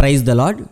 Praise the lord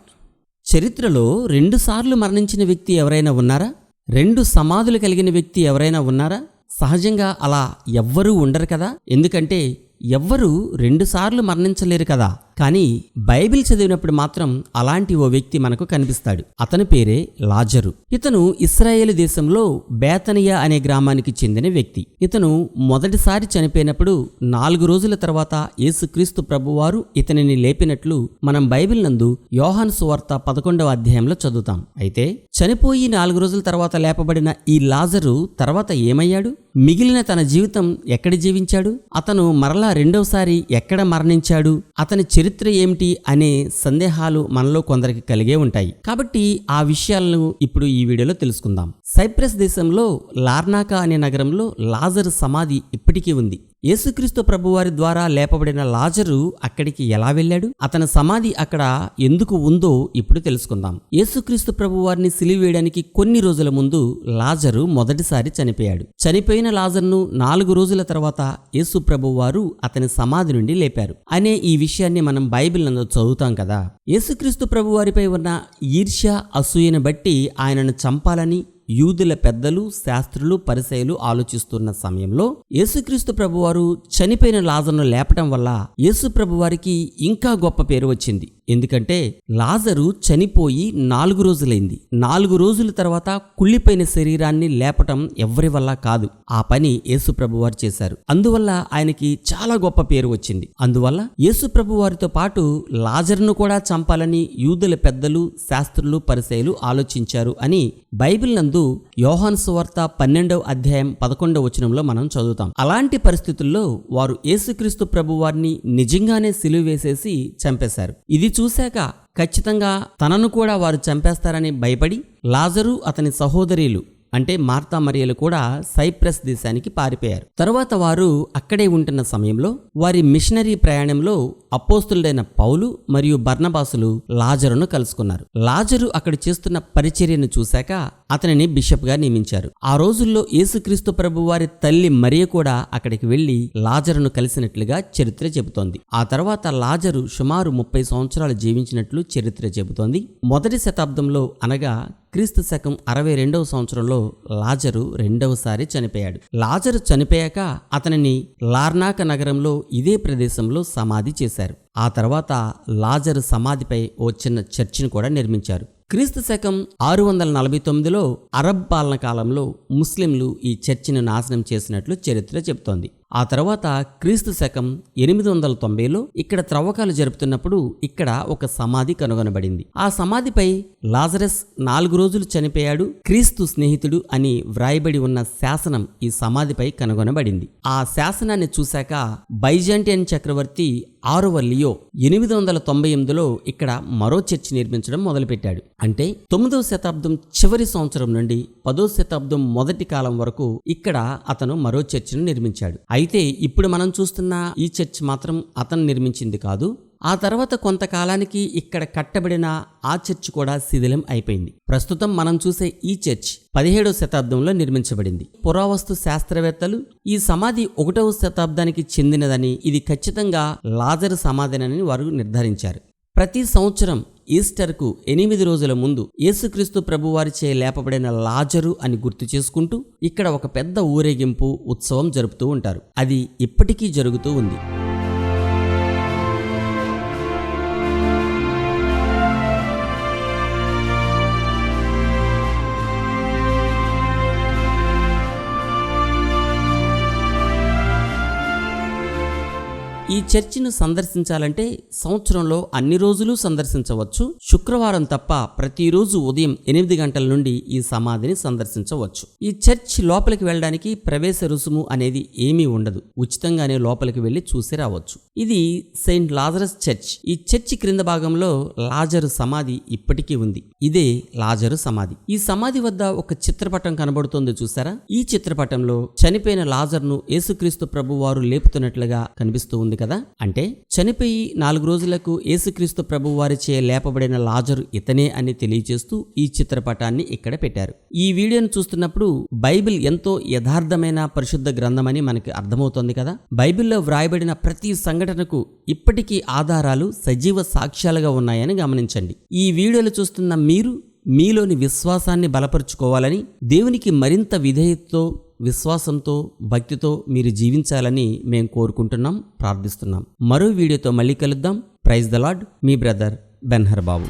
చరిత్రలో రెండుసార్లు మరణించిన వ్యక్తి ఎవరైనా ఉన్నారా? రెండు సమాధులు కలిగిన వ్యక్తి ఎవరైనా ఉన్నారా? సహజంగా అలా ఎవ్వరూ ఉండరు కదా? ఎందుకంటే ఎవ్వరూ రెండుసార్లు మరణించలేరు కదా. కానీ బైబిల్ చదివినప్పుడు మాత్రం అలాంటి ఓ వ్యక్తి మనకు కనిపిస్తాడు. అతని పేరే లాజరు. ఇతను ఇస్రాయేల్ దేశంలో బేతనియా అనే గ్రామానికి చెందిన వ్యక్తి. ఇతను మొదటిసారి చనిపోయినప్పుడు నాలుగు రోజుల తర్వాత యేసుక్రీస్తు ప్రభువారు ఇతనిని లేపినట్లు మనం బైబిల్ నందు యోహాన్ సువార్త పదకొండవ అధ్యాయంలో చదువుతాం. అయితే చనిపోయి నాలుగు రోజుల తర్వాత లేపబడిన ఈ లాజరు తర్వాత ఏమయ్యాడు? మిగిలిన తన జీవితం ఎక్కడ జీవించాడు? అతను మరలా రెండవసారి ఎక్కడ మరణించాడు? అతని చరిత్ర ఏమిటి అనే సందేహాలు మనలో కొందరికి కలిగే ఉంటాయి. కాబట్టి ఆ విషయాలను ఇప్పుడు ఈ వీడియోలో తెలుసుకుందాం. సైప్రస్ దేశంలో లార్నాకా అనే నగరంలో లాజర్ సమాధి ఇప్పటికీ ఉంది. యేసుక్రీస్తు ప్రభువారి ద్వారా లేపబడిన లాజరు అక్కడికి ఎలా వెళ్ళాడు? అతని సమాధి అక్కడ ఎందుకు ఉందో ఇప్పుడు తెలుసుకుందాం. యేసుక్రీస్తు ప్రభువారిని సిలివేయడానికి కొన్ని రోజుల ముందు లాజరు మొదటిసారి చనిపోయాడు. చనిపోయిన లాజర్ను నాలుగు రోజుల తర్వాత యేసు ప్రభువారు అతని సమాధి నుండి లేపారు. అనే ఈ విషయాన్ని మనం బైబిల్ నందు చదువుతాం కదా. యేసుక్రీస్తు ప్రభువారిపై ఉన్న ఈర్ష్య అసూయను బట్టి ఆయనను చంపాలని యూదుల పెద్దలు శాస్త్రులు పరిసయలు ఆలోచిస్తున్న సమయంలో యేసుక్రీస్తు ప్రభువారు చనిపోయిన లాజర్ను లేపటం వల్ల యేసు ప్రభువారికి ఇంకా గొప్ప పేరు వచ్చింది. ఎందుకంటే లాజరు చనిపోయి నాలుగు రోజులైంది. నాలుగు రోజుల తర్వాత కుళ్ళిపోయిన శరీరాన్ని లేపటం ఎవరి వల్ల కాదు. ఆ పని యేసుప్రభు వారు చేశారు. అందువల్ల ఆయనకి చాలా గొప్ప పేరు వచ్చింది. అందువల్ల యేసు ప్రభువారితో పాటు లాజర్ను కూడా చంపాలని యూదుల పెద్దలు శాస్త్రులు పరిశైలు ఆలోచించారు అని బైబిల్ నందు యోహాన్ సువార్త పన్నెండవ అధ్యాయం పదకొండవ వచనంలో మనం చదువుతాం. అలాంటి పరిస్థితుల్లో వారు యేసుక్రీస్తు ప్రభువారిని నిజంగానే సిలువేసేసి చంపేశారు. ఇది చూశాక ఖచ్చితంగా తనను కూడా వారు చంపేస్తారని భయపడి లాజరు అతని సహోదరీలు అంటే మార్తా మరియలు కూడా సైప్రస్ దేశానికి పారిపోయారు. తరువాత వారు అక్కడే ఉంటున్న సమయంలో వారి మిషనరీ ప్రయాణంలో అపోస్తులుడైన పౌలు మరియు బర్ణబాసులు లాజరును కలుసుకున్నారు. లాజరు అక్కడ చేస్తున్న పరిచర్యను చూశాక అతనిని బిషప్గా నియమించారు. ఆ రోజుల్లో యేసుక్రీస్తు ప్రభు వారి తల్లి మరియ కూడా అక్కడికి వెళ్ళి లాజరును కలిసినట్లుగా చరిత్ర చెబుతోంది. ఆ తర్వాత లాజరు సుమారు ముప్పై సంవత్సరాలు జీవించినట్లు చరిత్ర చెబుతోంది. మొదటి శతాబ్దంలో అనగా క్రీస్తు శకం అరవై రెండవ సంవత్సరంలో లాజరు రెండవసారి చనిపోయాడు. లాజరు చనిపోయాక అతనిని లార్నాక నగరంలో ఇదే ప్రదేశంలో సమాధి చేశారు. ఆ తర్వాత లాజరు సమాధిపై ఓ చిన్న చర్చిని కూడా నిర్మించారు. క్రీస్తు శకం ఆరు వందల నలభై తొమ్మిదిలో అరబ్ పాలన కాలంలో ముస్లింలు ఈ చర్చిని నాశనం చేసినట్లు చరిత్ర చెబుతోంది. ఆ తర్వాత క్రీస్తు శకం ఎనిమిది వందల తొంభైలో ఇక్కడ త్రవ్వకాలు జరుపుతున్నప్పుడు ఇక్కడ ఒక సమాధి కనుగొనబడింది. ఆ సమాధిపై లాజరస్ నాలుగు రోజులు చనిపోయాడు క్రీస్తు స్నేహితుడు అని వ్రాయబడి ఉన్న శాసనం ఈ సమాధిపై కనుగొనబడింది. ఆ శాసనాన్ని చూశాక బైజాంటియన్ చక్రవర్తి ఆరవ లియో ఎనిమిది వందల తొంభై ఎనిమిదిలో ఇక్కడ మరో చర్చి నిర్మించడం మొదలుపెట్టాడు. అంటే తొమ్మిదవ శతాబ్దం చివరి సంవత్సరం నుండి పదో శతాబ్దం మొదటి కాలం వరకు ఇక్కడ అతను మరో చర్చిని నిర్మించాడు. అయితే ఇప్పుడు మనం చూస్తున్న ఈ చర్చ్ మాత్రం అతను నిర్మించింది కాదు. ఆ తర్వాత కొంతకాలానికి ఇక్కడ కట్టబడిన ఆ చర్చ్ కూడా శిథిలం అయిపోయింది. ప్రస్తుతం మనం చూసే ఈ చర్చ్ పదిహేడవ శతాబ్దంలో నిర్మించబడింది. పురావస్తు శాస్త్రవేత్తలు ఈ సమాధి ఒకటవ శతాబ్దానికి చెందినదని ఇది ఖచ్చితంగా లాజర్ సమాధినని వారు నిర్ధారించారు. ప్రతి సంవత్సరం ఈస్టర్కు ఎనిమిది రోజుల ముందు యేసుక్రీస్తు ప్రభువారిచే లేపబడిన లాజరు అని గుర్తు చేసుకుంటూ ఇక్కడ ఒక పెద్ద ఊరేగింపు ఉత్సవం జరుపుతూ ఉంటారు. అది ఇప్పటికీ జరుగుతూ ఉంది. ఈ చర్చిను సందర్శించాలంటే సంవత్సరంలో అన్ని రోజులు సందర్శించవచ్చు. శుక్రవారం తప్ప ప్రతిరోజు ఉదయం ఎనిమిది గంటల నుండి ఈ సమాధిని సందర్శించవచ్చు. ఈ చర్చ్ లోపలికి వెళ్ళడానికి ప్రవేశ రుసుము అనేది ఏమీ ఉండదు. ఉచితంగానే లోపలికి వెళ్ళి చూసి రావచ్చు. ఇది సెయింట్ లాజరస్ చర్చ్. ఈ చర్చి క్రింద భాగంలో లాజరు సమాధి ఇప్పటికీ ఉంది. ఇదే లాజరు సమాధి. ఈ సమాధి వద్ద ఒక చిత్రపటం కనబడుతోంది చూసారా? ఈ చిత్రపటంలో చనిపోయిన లాజర్ను యేసుక్రీస్తు ప్రభు వారు లేపుతున్నట్లుగా కనిపిస్తూ ఉంది కదా? అంటే చనిపోయి నాలుగు రోజులకు యేసుక్రీస్తు ప్రభు వారిచే లేపబడిన లాజరు ఇతనే అని తెలియజేస్తూ ఈ చిత్రపటాన్ని ఇక్కడ పెట్టారు. ఈ వీడియోను చూస్తున్నప్పుడు బైబిల్ ఎంతో యథార్థమైన పరిశుద్ధ గ్రంథమని మనకి అర్థమవుతోంది కదా? బైబిల్లో వ్రాయబడిన ప్రతి సంఘటనకు ఇప్పటికీ ఆధారాలు సజీవ సాక్ష్యాలుగా ఉన్నాయని గమనించండి. ఈ వీడియోలు చూస్తున్న మీరు మీలోని విశ్వాసాన్ని బలపరుచుకోవాలని దేవునికి మరింత విధేయతతో విశ్వాసంతో భక్తితో మీరు జీవించాలని మేము కోరుకుంటున్నాం ప్రార్థిస్తున్నాం. మరో వీడియోతో మళ్ళీ కలుద్దాం. ప్రైజ్ ద లాడ్ మీ బ్రదర్ బెన్హర్ బాబు